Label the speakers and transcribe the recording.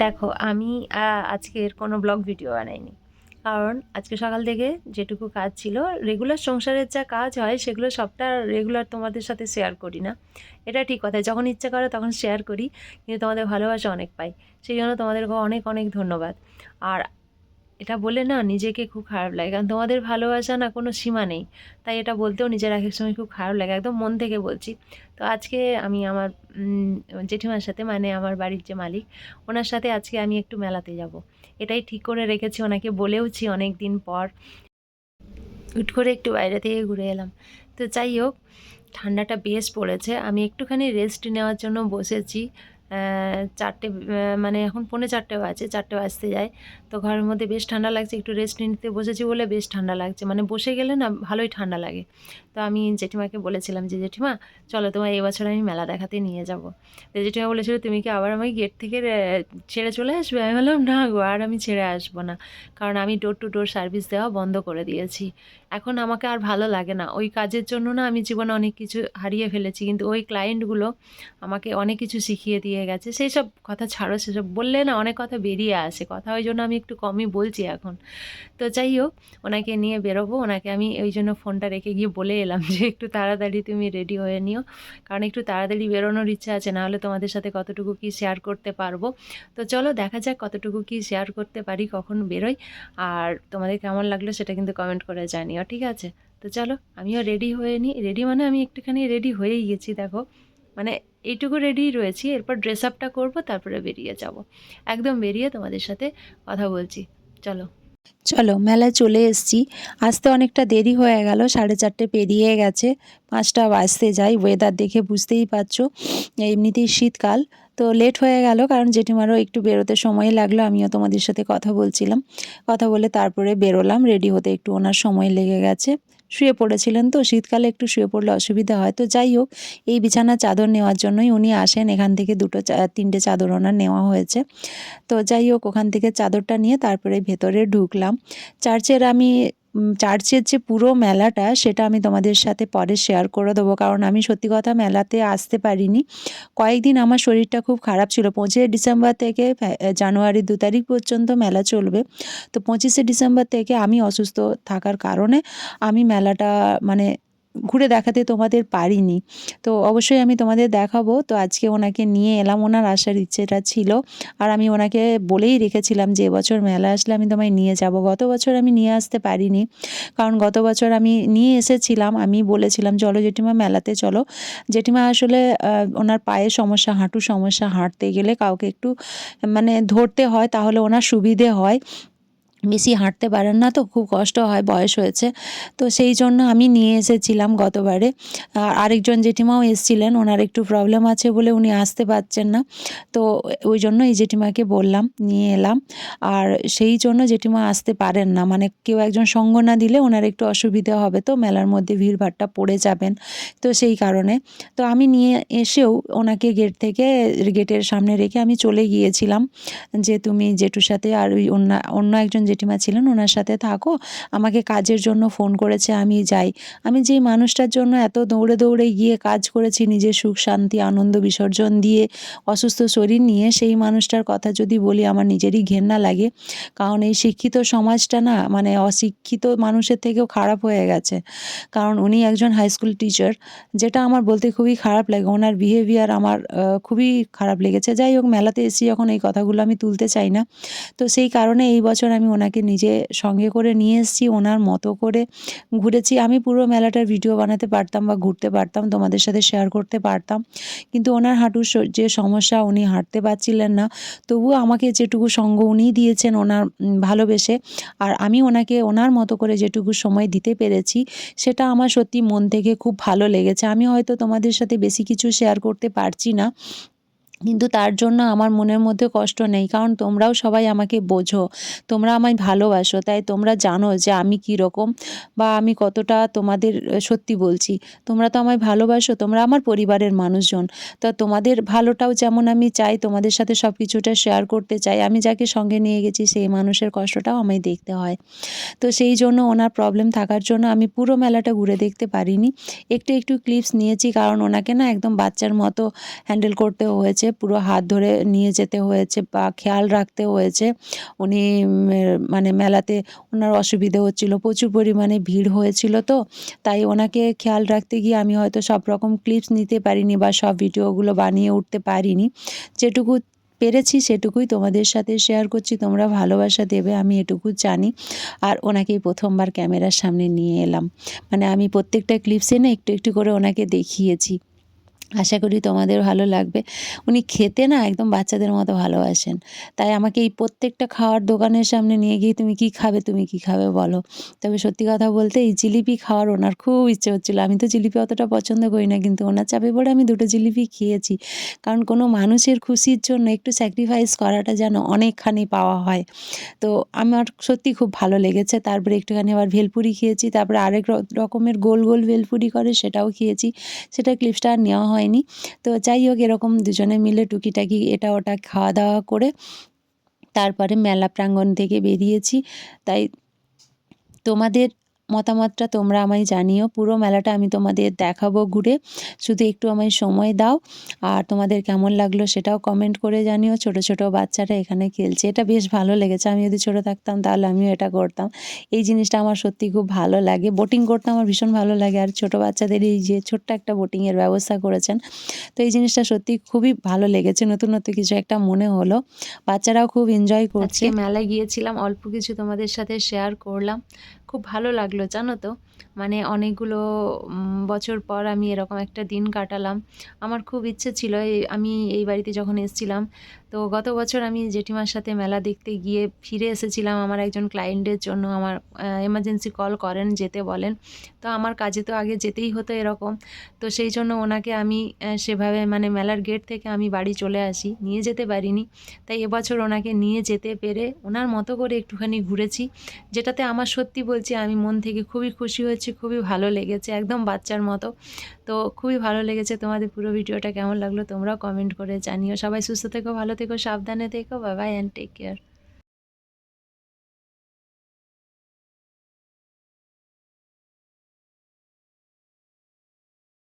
Speaker 1: দেখো, আমি আজকের কোনো ব্লগ ভিডিও বানাইনি। কারণ আজকে সকাল থেকে যেটুকু কাজ ছিল রেগুলার সংসারের যা কাজ হয়, সেগুলো সবটা রেগুলার তোমাদের সাথে শেয়ার করি না। এটা ঠিক কথা, যখন ইচ্ছা করে তখন শেয়ার করি, কিন্তু তোমাদের ভালোবাসা অনেক পাই। সেই জন্য তোমাদেরকে অনেক অনেক ধন্যবাদ। আর এটা বলে না নিজেকে খুব খারাপ লাগে। কারণ তোমাদের ভালোবাসা না কোনো সীমা নেই। তাই এটা বলতেও নিজের এক সময় খুব খারাপ লাগে। একদম মন থেকে বলছি। তো আজকে আমি আমার জেঠিমার সাথে মানে আমার বাড়ির যে মালিক, ওনার সাথে আজকে আমি একটু মেলাতে যাব। এটাই ঠিক করে রেখেছি, ওনাকে বলেওছি অনেক দিন পর। হুট করে একটু বাইরে থেকে ঘুরে এলাম। তো যাই হোক, ঠান্ডাটা বেশ পড়েছে। আমি একটুখানি রেস্ট নেওয়ার জন্য বসেছি। চারটে মানে এখন পৌনে চারটে বাজে, চারটে বাজতে যায়। তো ঘরের মধ্যে বেশ ঠান্ডা লাগছে, একটু রেস্ট নিতে বসেছি বলে বেশ ঠান্ডা লাগছে। মানে বসে গেলে না ভালোই ঠান্ডা লাগে। তো আমি জেঠিমাকে বলেছিলাম যে, জেঠিমা, চলো তোমার এবছর আমি মেলা দেখাতে নিয়ে যাব। তো জেঠিমা বলেছিল, তুমি কি আবার আমাকে গেট থেকে ছেড়ে চলে আসবে? আমি বললাম, না গো, আর আমি ছেড়ে আসব না। কারণ আমি ডোর টু ডোর সার্ভিস দেওয়া বন্ধ করে দিয়েছি। এখন আমাকে আর ভালো লাগে না। ওই কাজের জন্য না আমি জীবনে অনেক কিছু হারিয়ে ফেলেছি। কিন্তু ওই ক্লায়েন্টগুলো আমাকে অনেক কিছু শিখিয়ে দিয়ে গেছে। সেই সব কথা ছাড়ো, সেসব বললে না অনেক কথা বেরিয়ে আসে। কথা ওই জন্য আমি একটু কমই বলছি এখন। তো যাই হোক, ওনাকে নিয়ে বেরোবো। ওনাকে আমি ওই জন্য ফোনটা রেখে গিয়ে বলে এলাম যে, একটু তাড়াতাড়ি তুমি রেডি হয়ে নিও। কারণ একটু তাড়াতাড়ি বেরোনোর ইচ্ছা আছে নাহলে তোমাদের সাথে কতটুকু কি শেয়ার করতে পারব? তো চলো, দেখা যাক কতটুকু কি শেয়ার করতে পারি, কখন বেরোই। আর তোমাদের কেমন লাগল সেটা কিন্তু কমেন্ট করে জানিও, ঠিক আছে? তো চলো, আমিও রেডি হয়ে নিই রেডি মানে আমি একটুখানি রেডি হয়েই গেছি, দেখো। মানে এইটুকু রেডি রয়েছি, এরপর ড্রেস আপটা করব, তারপরে বেরিয়ে যাব। একদম বেরিয়ে তোমাদের সাথে কথা বলছি। চলো।
Speaker 2: চলো, মেলায় চলে এসেছি। আসতে অনেকটা দেরি হয়ে গেল, সাড়ে চারটে পেরিয়ে গেছে, পাঁচটা বাজতে যাই ওয়েদার দেখে বুঝতেই পারছ। এমনিতেই শীতকাল, তো লেট হয়ে গেল, কারণ জেঠিমারও একটু বেরোতে সময় লাগল, আমিও তোমাদের সাথে কথা বলছিলাম। কথা বলে তারপরে বেরোলাম রেডি হতে একটু ওনার সময় লেগে গেছে। শুয়ে পড়েছিলেন তো, শীতকালে একটু শুয়ে পড়লে অসুবিধা হয়। তো যাই হোক, এই বিছানা চাদর নেওয়ার জন্যই উনি আসেন। এখান থেকে দুটো তিনটে চাদর ওনার নেওয়া হয়েছে। তো যাই হোক, ওখান থেকে চাদরটা নিয়ে তারপরে ভেতরে ঢুকলাম। চার্চের আমি চার্চের যে পুরো মেলাটা, সেটা আমি তোমাদের সাথে পরে শেয়ার করে দেবো। কারণ আমি সত্যি কথা মেলাতে আসতে পারিনি। কয়েকদিন আমার শরীরটা খুব খারাপ ছিল। পঁচিশে ডিসেম্বর থেকে ফে- জানুয়ারি দু তারিখ পর্যন্ত মেলা চলবে। তো পঁচিশে ডিসেম্বর থেকে আমি অসুস্থ থাকার কারণে আমি মেলাটা মানে ঘুরে দেখাতে তোমাদের পারিনি। তো অবশ্যই আমি তোমাদের দেখাবো। তো আজকে ওনাকে নিয়ে এলাম। ওনার আসার ইচ্ছেটা ছিল। আর আমি ওনাকে বলেই রেখেছিলাম যে, এবছর মেলা আসলে আমি তোমায় নিয়ে যাব। গত বছর আমি নিয়ে আসতে পারিনি। কারণ গত বছর আমি নিয়ে এসেছিলাম। আমি বলেছিলাম, চলো জেঠিমা, মেলাতে চলো। জেঠিমা আসলে ওনার পায়ের সমস্যা হাঁটু সমস্যা, হাঁটতে গেলে কাউকে একটু মানে ধরতে হয়। তাহলে ওনার সুবিধে হয়। বেশি হাঁটতে পারেন না তো, খুব কষ্ট হয়, বয়স হয়েছে। তো সেই জন্য আমি নিয়ে এসেছিলাম গতবারে। আর আরেকজন জেঠিমাও এসেছিলেন, ওনার একটু প্রবলেম আছে বলে উনি আসতে পারছেন না। তো ওই জন্য এই জেঠিমাকে বললাম, নিয়ে এলাম। আর সেই জন্য জেঠিমা আসতে পারেন না মানে কেউ একজন সঙ্গ না দিলে ওনার একটু অসুবিধা হবে তো, মেলার মধ্যে ভিড়ভাট্টা পড়ে যাবেন তো সেই কারণে। তো আমি নিয়ে এসেও ওনাকে গেট থেকে গেটের সামনে রেখে আমি চলে গিয়েছিলাম যে তুমি জেঠুর সাথে আর ওই অন্য অন্য একজন জেঠিমা ছিলেন, ওনার সাথে থাকো। আমাকে কাজের জন্য ফোন করেছে, আমি যাই। আমি যেই মানুষটার জন্য এত দৌড়ে দৌড়ে গিয়ে কাজ করেছি, নিজের সুখ, শান্তি, আনন্দ বিসর্জন দিয়ে অসুস্থ শরীর নিয়ে, সেই মানুষটার কথা যদি বলি, আমার নিজেরই ঘেন্না লাগে। কারণ এই শিক্ষিত সমাজটা না মানে অশিক্ষিত মানুষের থেকেও খারাপ হয়ে গেছে। কারণ উনি একজন হাই স্কুল টিচার যেটা আমার বলতে খুবই খারাপ লাগে। ওনার বিহেভিয়ার আমার খুবই খারাপ লেগেছে। যাই হোক, মেলাতে এসে যখন এই কথাগুলো আমি তুলতে চাই না। তো সেই কারণে এই বছর আমি ওনাকে নিজে সঙ্গে করে নিয়ে এসেছি, ওনার মতো করে ঘুরেছি। আমি পুরো মেলাটার ভিডিও বানাতে পারতাম বা ঘুরতে পারতাম, তোমাদের সাথে শেয়ার করতে পারতাম। কিন্তু ওনার হাঁটুর যে সমস্যা, উনি হাঁটতে পারছিলেন না। তবুও আমাকে যেটুকু সঙ্গ উনিই দিয়েছেন ওনার ভালোবেসে, আর আমি ওনাকে ওনার মতো করে যেটুকু সময় দিতে পেরেছি, সেটা আমার সত্যি মন থেকে খুব ভালো লেগেছে। আমি হয়তো তোমাদের সাথে বেশি কিছু শেয়ার করতে পারছি না কিন্তু তার জন্য আমার মনের মধ্যে কষ্ট নেই, কারণ তোমরাও সবাই আমাকে বোঝো, তোমরা আমায় ভালোবাসো, তাই তোমরা জানো যে আমি কীরকম বা আমি কতটা তোমাদের সত্যি বলছি। তোমরা তো আমায় ভালোবাসো, তোমরা আমার পরিবারের মানুষজন। তা তোমাদের ভালোটাও যেমন আমি চাই, তোমাদের সাথে সব কিছুটা শেয়ার করতে চাই, আমি যাকে সঙ্গে নিয়ে গেছি সেই মানুষের কষ্টটাও আমায় দেখতে হয়। তো সেই জন্য ওনার প্রবলেম থাকার জন্য আমি পুরো মেলাটা ঘুরে দেখতে পারিনি। একটু একটু ক্লিপস নিয়েছি, কারণ ওনাকে না একদম বাচ্চার মতো হ্যান্ডেল করতে হয়েছে। পুরো হাত ধরে নিয়ে যেতে হয়েছে বা খেয়াল রাখতে হয়েছে। উনি মানে মেলাতে ওনার অসুবিধে হচ্ছিল, প্রচুর পরিমাণে ভিড় হয়েছিল তো, তাই ওনাকে খেয়াল রাখতে গিয়ে আমি হয়তো সব রকম ক্লিপস নিতে পারিনি বা সব ভিডিওগুলো বানিয়ে উঠতে পারিনি। যেটুকু পেরেছি সেটুকুই তোমাদের সাথে শেয়ার করছি, তোমরা ভালোবাসা দেবে, আমি এটুকু জানি। আর ওনাকেই প্রথমবার ক্যামেরার সামনে নিয়ে এলাম। মানে আমি প্রত্যেকটা ক্লিপসে না একটু একটু করে ওনাকে দেখিয়েছি। আশা করি তোমাদের ভালো লাগবে। উনি খেতে না একদম বাচ্চাদের মতো ভালোবাসেন। তাই আমাকে এই প্রত্যেকটা খাওয়ার দোকানের সামনে নিয়ে গিয়ে, তুমি কি খাবে, তুমি কি খাবে? বলো। তবে সত্যি কথা বলতে এই জিলিপি খাওয়ার ওনার খুব ইচ্ছে হচ্ছিল। আমি তো জিলিপি অতটা পছন্দ করি না, কিন্তু ওনার চাপে পড়ে আমি দুটো জিলিপি খেয়েছি। কারণ কোনো মানুষের খুশির জন্য একটু স্যাক্রিফাইস করাটা যেন অনেকখানি পাওয়া হয়। তো আমার সত্যি খুব ভালো লেগেছে। তারপরে একটুখানি আবার ভেলপুরি খেয়েছি। তারপরে আরেক রকমের গোল গোল ভেলপুরি করে সেটাও খেয়েছি। সেটা ক্লিপসটা আর নেওয়া হয়নি। তো যাই হোক এরকম দুজনে মিলে টুকিটাকি এটা ওটা খাওয়া দাওয়া করে তারপরে মেলা প্রাঙ্গণ থেকে বেরিয়েছি। তাই তোমাদের মতামতটা তোমরা আমায় জানিও। পুরো মেলাটা আমি তোমাদের দেখাবো ঘুরে। শুধু একটু আমায় সময় দাও। আর তোমাদের কেমন লাগল সেটাও কমেন্ট করে জানিও। ছোট ছোট বাচ্চারা এখানে খেলছে। এটা বেশ ভালো লেগেছে। আমি যদি ছোট থাকতাম তাহলে আমিও এটা করতাম। এই জিনিসটা আমার সত্যি খুব ভালো লাগে। বোটিং করতে আমার ভীষণ ভালো লাগে। আর ছোট বাচ্চাদের এই যে ছোট্ট একটা বোটিংয়ের ব্যবস্থা করেছেন। তো এই জিনিসটা সত্যি খুবই ভালো লেগেছে। নতুনত্ব কিছু একটা মনে হলো। বাচ্চারাও খুব এনজয় করছে।
Speaker 1: মেলায় গিয়েছিলাম। অল্প কিছু তোমাদের সাথে শেয়ার করলাম। খুব ভালো লাগল, জানো তো? মানে অনেকগুলো বছর পর আমি এরকম একটা দিন কাটালাম। আমার খুব ইচ্ছে ছিল আমি এই বাড়িতে যখন এসেছিলাম তো গত বছর আমি জেঠিমার সাথে মেলা দেখতে গিয়ে ফিরে এসেছিলাম। আমার একজন ক্লায়েন্টের জন্য আমার এমার্জেন্সি কল করেন, যেতে বলেন। তো আমার কাজে তো আগে যেতেই হতো এরকম। তো সেই জন্য ওনাকে আমি সেভাবে মানে মেলার গেট থেকে আমি বাড়ি চলে আসি। নিয়ে যেতে পারিনি। তাই এবছর ওনাকে নিয়ে যেতে পেরে ওনার মতো করে একটুখানি ঘুরেছি, যেটাতে আমার সত্যি বলছি আমি মন থেকে খুবই খুশি হয়েছি, খুবই ভালো লেগেছে, একদম বাচ্চার মতো। তো খুবই ভালো লেগেছে তোমাদের পুরো ভিডিওটা কেমন লাগল তোমরাও কমেন্ট করে জানিও। সবাই সুস্থ থেকো, ভালো को सावधानी देखो bye bye and take care